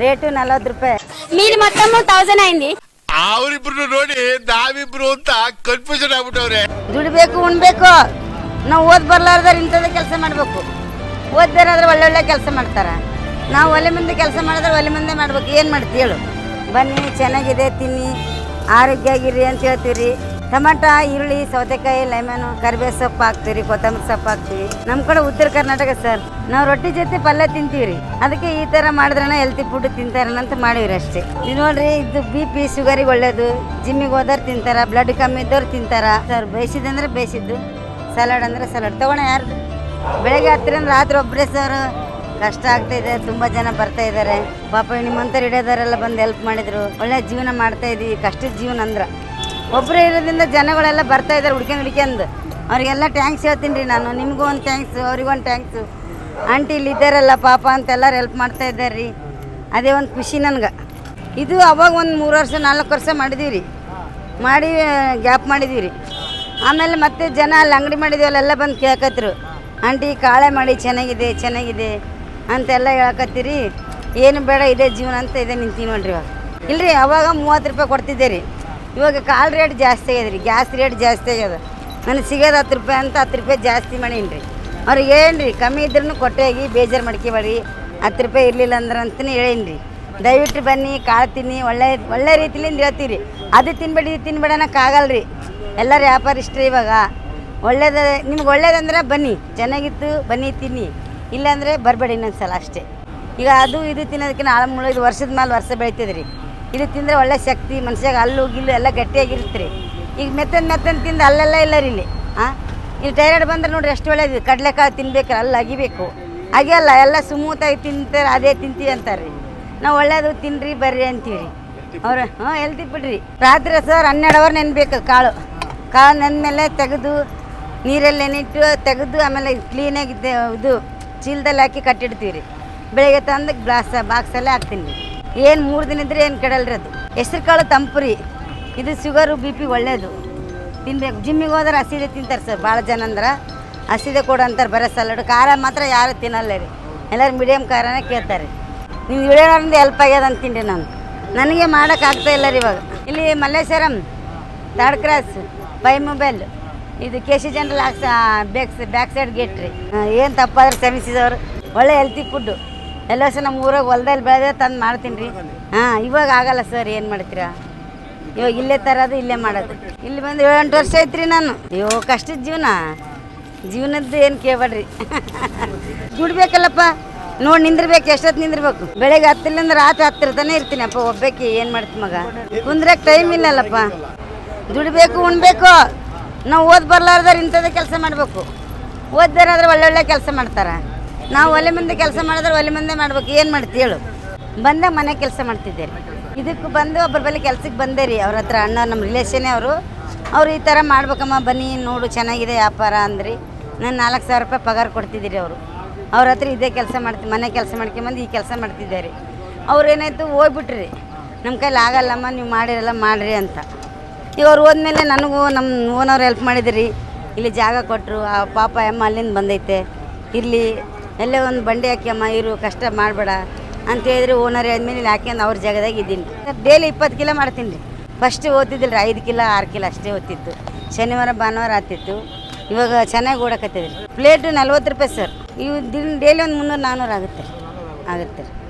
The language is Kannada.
ರೇಟು ನಲವತ್ತು ರೂಪಾಯಿ. ನೀನು మొత్తము థౌజండ్ అయింది ಅವರಿಬ್ರು ನೋಡಿ ನಾವಿಬ್ರು ಅಂತ ಕನ್ಫ್ಯೂಷನ್ ಆಗ್ಬಿಟ್ಟವ್ರೆ. ದುಡಿಬೇಕು ಉಣ್ಬೇಕು. ನಾವು ಓದ್ ಬರ್ಲಾರ್ದವ್ರು ಇಂಥದ್ದೇ ಕೆಲಸ ಮಾಡಬೇಕು. ಓದ್ದಾರಾದ್ರೆ ಒಳ್ಳೊಳ್ಳೆ ಕೆಲಸ ಮಾಡ್ತಾರೆ. ನಾವು ಒಲೆ ಮುಂದೆ ಕೆಲಸ ಮಾಡಿದ್ರೆ ಒಲೆ ಮುಂದೆ ಮಾಡ್ಬೇಕು. ಏನು ಮಾಡ್ತೀವಿ ಹೇಳು. ಬನ್ನಿ ಚೆನ್ನಾಗಿದೆ ತಿನ್ನಿ. ಆರೋಗ್ಯ ಆಗಿರಿ ಅಂತ ಹೇಳ್ತೀವಿ ರೀ ಟಮಾಟ, ಈರುಳ್ಳಿ, ಸೌತೆಕಾಯಿ, ಲೆಮನ್, ಕರಿಬೇವು ಸೊಪ್ಪು ಹಾಕ್ತೀವಿ ಕೊತ್ತಂಬರಿ ಸೊಪ್ಪು ಹಾಕ್ತೀವಿ ನಮ್ಮ ಕಡೆ ಉತ್ತರ ಕರ್ನಾಟಕ ಸರ್. ನಾವು ರೊಟ್ಟಿ ಜೊತೆ ಪಲ್ಯ ತಿಂತೀವಿ ಅದಕ್ಕೆ ಈ ಥರ ಮಾಡಿದ್ರೆ ಹೆಲ್ತಿ ಫುಡ್ ತಿಂತಾರನಂತ ಮಾಡಿವ್ರಿ ಅಷ್ಟೇ. ಇದು ನೋಡ್ರಿ, ಇದು ಬಿ ಪಿ ಶುಗರಿಗೆ ಒಳ್ಳೇದು. ಜಿಮ್ಮಿಗೆ ಹೋದವ್ರು ತಿಂತಾರ ಬ್ಲಡ್ ಕಮ್ಮಿ ಇದ್ದವ್ರು ತಿಂತಾರ. ಸರ್ ಬೇಯಿಸಿದಂದ್ರೆ ಬೇಯಿಸಿದ್ದು. ಸಲಾಡ್ ಅಂದ್ರೆ ಸಲಾಡ್ ತಗೋಣ ಯಾರು? ಬೆಳಗ್ಗೆ ಹತ್ತರಿಂದ ರಾತ್ರಿ ಒಬ್ಬರೇ ಸರ್. ಕಷ್ಟ ಆಗ್ತಾ ಇದೆ, ತುಂಬ ಜನ ಬರ್ತಾ ಇದ್ದಾರೆ ಪಾಪ ನಿಮ್ಮಂಥವ್ರು ಹಿಡಿಯೋದವರೆಲ್ಲ ಬಂದು ಹೆಲ್ಪ್ ಮಾಡಿದ್ರು. ಒಳ್ಳೆ ಜೀವನ ಮಾಡ್ತಾ ಇದೀವಿ. ಕಷ್ಟದ ಜೀವನ ಅಂದ್ರೆ. ಒಬ್ಬರೇ ಇರೋದ್ರಿಂದ ಜನಗಳೆಲ್ಲ ಬರ್ತಾ ಇದ್ದಾರೆ ಹುಡ್ಕೊಂಡು ಹುಡ್ಕೊಂಡು ಅವರಿಗೆಲ್ಲ ಟ್ಯಾಂಕ್ಸ್ ಹೇಳ್ತೀನಿ ರೀ ನಾನು. ನಿಮಗೂ ಒಂದು ಥ್ಯಾಂಕ್ಸ್ ಅವ್ರಿಗೊಂದು ಟ್ಯಾಂಕ್ಸು ಆಂಟಿ ಇಲ್ಲಿ ಇದ್ದಾರಲ್ಲ ಪಾಪ ಅಂತೆಲ್ಲರೂ ಹೆಲ್ಪ್ ಮಾಡ್ತಾ ಇದ್ದಾರೆ ರೀ. ಅದೇ ಒಂದು ಖುಷಿ ನನ್ಗೆ. ಇದು ಅವಾಗ ಒಂದು ಮೂರು ವರ್ಷ, ನಾಲ್ಕು ವರ್ಷ ಮಾಡಿದೀವಿ ರೀ ಮಾಡಿ, ಗ್ಯಾಪ್ ಮಾಡಿದೀವಿ ರೀ ಆಮೇಲೆ ಮತ್ತೆ ಜನ ಅಲ್ಲಿ ಅಂಗಡಿ ಮಾಡಿದೀವಲ್ಲ ಎಲ್ಲ ಬಂದು ಕೇಳಕತ್ರು. ಆಂಟಿ ಕಾಳೆ ಮಾಡಿ ಚೆನ್ನಾಗಿದೆ ಚೆನ್ನಾಗಿದೆ ಅಂತೆಲ್ಲ ಹೇಳಕತ್ತೀರಿ. ಏನು ಬೇಡ, ಇದೆ ಜೀವನ ಅಂತ ಇದೆ ನಿಂತೀನಿ ನೋಡ್ರಿ ಇವಾಗ. ಇಲ್ರಿ, ಅವಾಗ ಮೂವತ್ತು ರೂಪಾಯಿ ಕೊಡ್ತಿದ್ದೆ ರೀ. ಇವಾಗ ಕಾಲ್ ರೇಟ್ ಜಾಸ್ತಿ ಆಗ್ಯದ ರೀ ಗ್ಯಾಸ್ ರೇಟ್ ಜಾಸ್ತಿ ಆಗ್ಯದ. ನನಗೆ ಸಿಗೋದು ಹತ್ತು ರೂಪಾಯಿ ಅಂತ ಹತ್ತು ರೂಪಾಯಿ ಜಾಸ್ತಿ ಮಾಡೀನಿ ರೀ. ಅವ್ರಿಗೆ ಏನು ರೀ ಕಮ್ಮಿ ಇದ್ರೂ ಕೊಟ್ಟೋಗಿ ಬೇಜಾರು ಮಾಡ್ಕೊಬೇಡಿ ಹತ್ತು ರೂಪಾಯಿ ಇರಲಿಲ್ಲ ಅಂದ್ರೆ ಅಂತಲೇ ಹೇಳೀನಿ ರೀ. ದಯವಿಟ್ಟು ಬನ್ನಿ, ಕಾಳು ತಿನ್ನಿ, ಒಳ್ಳೆ ಒಳ್ಳೆ ರೀತಿಲಿಂದ ಹೇಳ್ತೀವಿ ಅದು ತಿನ್ಬೇಡಿ, ಇದು ತಿನ್ಬೇಡ ಅನ್ನೋಕ್ಕಾಗಲ್ಲ ರೀ. ಎಲ್ಲರೂ ರೀ ಇವಾಗ, ಒಳ್ಳೇದ, ನಿಮ್ಗೆ ಒಳ್ಳೇದಂದ್ರೆ ಬನ್ನಿ, ಚೆನ್ನಾಗಿತ್ತು, ಬನ್ನಿ, ತಿನ್ನಿ. ಇಲ್ಲಾಂದರೆ ಬರಬೇಡಿ ಇನ್ನೊಂದು ಸಲ ಅಷ್ಟೇ. ಈಗ ಅದು, ಇದು ತಿನ್ನೋದಕ್ಕಿಂತ ಆಳ ಮುಳ್ಳು ಇದು ವರ್ಷದ ಮೇಲೆ ವರ್ಷ ಬೆಳಿತದೆ ರೀ ಇದು ತಿಂದರೆ ಒಳ್ಳೆ ಶಕ್ತಿ, ಮನುಷ್ಯಾಗ ಹಲ್ಲು, ಗಿಲ್ಲು ಎಲ್ಲ ಗಟ್ಟಿಯಾಗಿರುತ್ತೆ ರೀ. ಈಗ ಮೆತ್ತನ್ ಮೆತ್ತನ ತಿಂದು ಅಲ್ಲೆಲ್ಲ ಇಲ್ಲ ರೀ ಇಲ್ಲಿ ಹಾಂ ಇಲ್ಲಿ ಟೈರಾಯ್ಡ್ ಬಂದ್ರೆ ನೋಡಿರಿ ಎಷ್ಟು ಒಳ್ಳೇದು. ಕಡಲೆಕಾಳು ತಿನ್ಬೇಕು, ಅಲ್ಲಿ ಅಗಿಬೇಕು. ಅಲ್ಲ, ಎಲ್ಲ ಸ್ಮೂತಾಗಿ ತಿಂತಾರೆ, ಅದೇ ತಿಂತೀವಿ ಅಂತಾರೆ. ರೀ ನಾವು ಒಳ್ಳೇದು ತಿನ್ರಿ, ಬರ್ರಿ ಅಂತೀವಿ ರೀ. ಹ್ಞೂ ಎಲ್ತಿ ಬಿಡ್ರಿ. ರಾತ್ರಿ ಸರ್ ಹನ್ನೆರಡು ಅವರ್ ನೆನ್ಬೇಕು ಕಾಳು. ಕಾಳು ನೆನ್ಮೇಲೆ ತೆಗೆದು, ನೀರಲ್ಲಿ ನೆನಿಟ್ಟು ತೆಗೆದು, ಆಮೇಲೆ ಕ್ಲೀನಾಗಿ ಇದು ಚೀಲದಲ್ಲಿ ಹಾಕಿ ಕಟ್ಟಿಡ್ತೀವಿ ರೀ. ಬೆಳಗ್ಗೆ ತಂದು ಗ್ಲಾಸ್ ಬಾಕ್ಸಲ್ಲೇ ಹಾಕ್ತೀನಿ ರೀ. ಏನು ಮೂರು ದಿನ ಇದ್ರೆ ಏನು ಕೆಡಲ್ರಿ ಅದು? ಹೆಸ್ರು ಕಾಳು ತಂಪು ರೀ ಇದು ಶುಗರು ಬಿ ಪಿ ಒಳ್ಳೇದು. ತಿನ್ಬೇಕು. ಜಿಮ್ಮಿಗೆ ಹೋದ್ರೆ ಹಸಿದೆ ತಿಂತಾರೆ ಸರ್ ಭಾಳ ಜನ ಅಂದ್ರೆ. ಹಸಿದೆ ಕೊಡು ಅಂತಾರೆ, ಬರೋ ಸಲಾಡು ಖಾರ ಮಾತ್ರ ಯಾರು ತಿನ್ನಲ್ಲ ರೀ. ಎಲ್ಲರೂ ಮೀಡಿಯಮ್ ಖಾರನೇ ಕೇಳ್ತಾರೆ. ನೀವು ಇಳಿಯೋರಿಂದ ಹೆಲ್ಪ್ ಆಗ್ಯದ ಅಂತೀನಿ ನಾನು. ನನಗೆ ಮಾಡೋಕ್ಕಾಗ್ತಾ ಇಲ್ಲ ರೀ ಇವಾಗ. ಇಲ್ಲಿ Malleshwaram third cross by mobile ಇದು ಕೆ ಸಿ ಜನರಲ್ ಆಕ್ಸ್ ಬ್ಯಾಕ್ ಬ್ಯಾಕ್ ಸೈಡ್ ಗೇಟ್ ರೀ ಏನು ತಪ್ಪಾದ್ರೆ ಕ್ಷಮಿಸಿದವರು ಒಳ್ಳೆ ಹೆಲ್ತಿ ಫುಡ್ಡು ಎಲ್ಲ ಸಹ ನಮ್ಮ ಊರಾಗ ಹೊಲ್ದಲ್ಲಿ ಬೆಳೆದೇ ತಂದು ಮಾಡ್ತೀನಿ ರೀ. ಹಾಂ, ಇವಾಗ ಆಗಲ್ಲ ಸರ್, ಏನು ಮಾಡ್ತೀರಾ? ಇವಾಗ ಇಲ್ಲೇ ತರೋದು, ಇಲ್ಲೇ ಮಾಡೋದು. ಇಲ್ಲಿ ಬಂದು ಏಳೆಂಟು ವರ್ಷ ಐತ್ರಿ ನಾನು. ಅಯ್ಯೋ, ಕಷ್ಟದ ಜೀವನ. ಜೀವನದ್ದು ಏನು ಕೇಳಬೇಡ್ರಿ. ದುಡ್ಬೇಕಲ್ಲಪ್ಪ. ನೋಡಿ, ನಿಂದಿರ್ಬೇಕು ಎಷ್ಟೊತ್ತು ನಿಂದಿರ್ಬೇಕು. ಬೆಳಗ್ಗೆ ಹತ್ತರಿಂದ ರಾತ್ರಿ ಹತ್ತಿರತಾನೆ ಇರ್ತೀನಿ ಅಪ್ಪ ಒಬ್ಬಕ್ಕೆ ಏನು ಮಾಡ್ತಿ ಮಗ? ಕುಂದ್ರಕ್ಕೆ ಟೈಮ್ ಇಲ್ಲಲ್ಲಪ್ಪ. ದುಡಿಬೇಕು, ಉಣ್ಬೇಕು. ನಾವು ಓದ್ ಬರ್ಲಾರ್ದಾರ ಇಂಥದ್ದೇ ಕೆಲಸ ಮಾಡಬೇಕು. ಓದ್ದಾರಾದ್ರೆ ಒಳ್ಳೊಳ್ಳೆ ಕೆಲಸ ಮಾಡ್ತಾರೆ. ನಾವು ಒಲೆ ಮುಂದೆ ಕೆಲಸ ಮಾಡಿದ್ರೆ ಒಲೆ ಮುಂದೆ ಮಾಡ್ಬೇಕು. ಏನು ಮಾಡ್ತಿ ಹೇಳು. ಬಂದೆ ಮನೆ ಕೆಲಸ ಮಾಡ್ತಿದ್ದೆ. ರೀ ಇದಕ್ಕೆ ಬಂದು ಒಬ್ಬರ ಬಳಿ ಕೆಲ್ಸಕ್ಕೆ ಬಂದೆ ರೀ. ಅವ್ರ ಹತ್ರ ಅಣ್ಣ, ನಮ್ಮ ರಿಲೇಷನ್ ಅವರು. ಅವ್ರು ಈ ಥರ ಮಾಡ್ಬೇಕಮ್ಮ, ಬನ್ನಿ, ನೋಡು, ಚೆನ್ನಾಗಿದೆ ವ್ಯಾಪಾರ ಅಂದ್ರಿ. ನಾನು ನಾಲ್ಕು ಸಾವಿರ ರೂಪಾಯಿ ಪಗಾರ ಕೊಡ್ತಿದ್ದೀರಿ ಅವರು. ಅವ್ರ ಹತ್ರ ಇದೇ ಕೆಲಸ ಮಾಡ್ತಿ, ಮನೆ ಕೆಲಸ ಮಾಡ್ಕೊಂಬಂದು ಈ ಕೆಲಸ ಮಾಡ್ತಿದ್ದೆ ರೀ. ಅವ್ರು ಏನಾಯ್ತು, ಹೋಗ್ಬಿಟ್ರಿ. ನಮ್ಮ ಕೈಲಿ ಆಗಲ್ಲಮ್ಮ, ನೀವು ಮಾಡಿರಲ್ಲ, ಮಾಡಿರಿ ಅಂತ. ಈಗ ಅವ್ರು ಹೋದ್ಮೇಲೆ ನನಗೂ ನಮ್ಮ ಓನವ್ರು ಹೆಲ್ಪ್ ಮಾಡಿದ್ರಿ. ಇಲ್ಲಿ ಜಾಗ ಕೊಟ್ಟರು ಆ ಪಾಪ ಅಮ್ಮ ಅಲ್ಲಿಂದ ಬಂದೈತೆ. ಇರಲಿ ಎಲ್ಲೇ ಒಂದು ಬಂಡಿ ಹಾಕ್ಯಮ್ಮ ಇರು, ಕಷ್ಟ ಮಾಡಬೇಡ. ಅಂತ ಹೇಳಿದ್ರೆ ಓನರ್ ಆದ್ಮೇಲೆ ಹಾಕ್ಯಂದು ಅವ್ರ ಜಾಗದಾಗ ಇದ್ದೀನಿ. ಡೈಲಿ ಇಪ್ಪತ್ತು ಕಿಲೋ ಮಾಡ್ತೀನಿ ರೀ. ಫಸ್ಟ್ ಓದ್ತಿದ್ದಿಲ್ಲ ಐದು ಕಿಲೋ, ಆರು ಕಿಲೋ ಅಷ್ಟೇ ಓದ್ತಿತ್ತು. ಶನಿವಾರ, ಭಾನುವಾರ ಆಗ್ತಿತ್ತು ಇವಾಗ ಚೆನ್ನಾಗಿ ಓಡಕತ್ತಿದ್ರಿ. ಪ್ಲೇಟು ನಲ್ವತ್ತು ರೂಪಾಯಿ ಸರ್ ಇವು ದಿನ ಡೈಲಿ ಒಂದು ಮುನ್ನೂರು ನಾನ್ನೂರು ಆಗುತ್ತೆ ಆಗುತ್ತೆ ರೀ.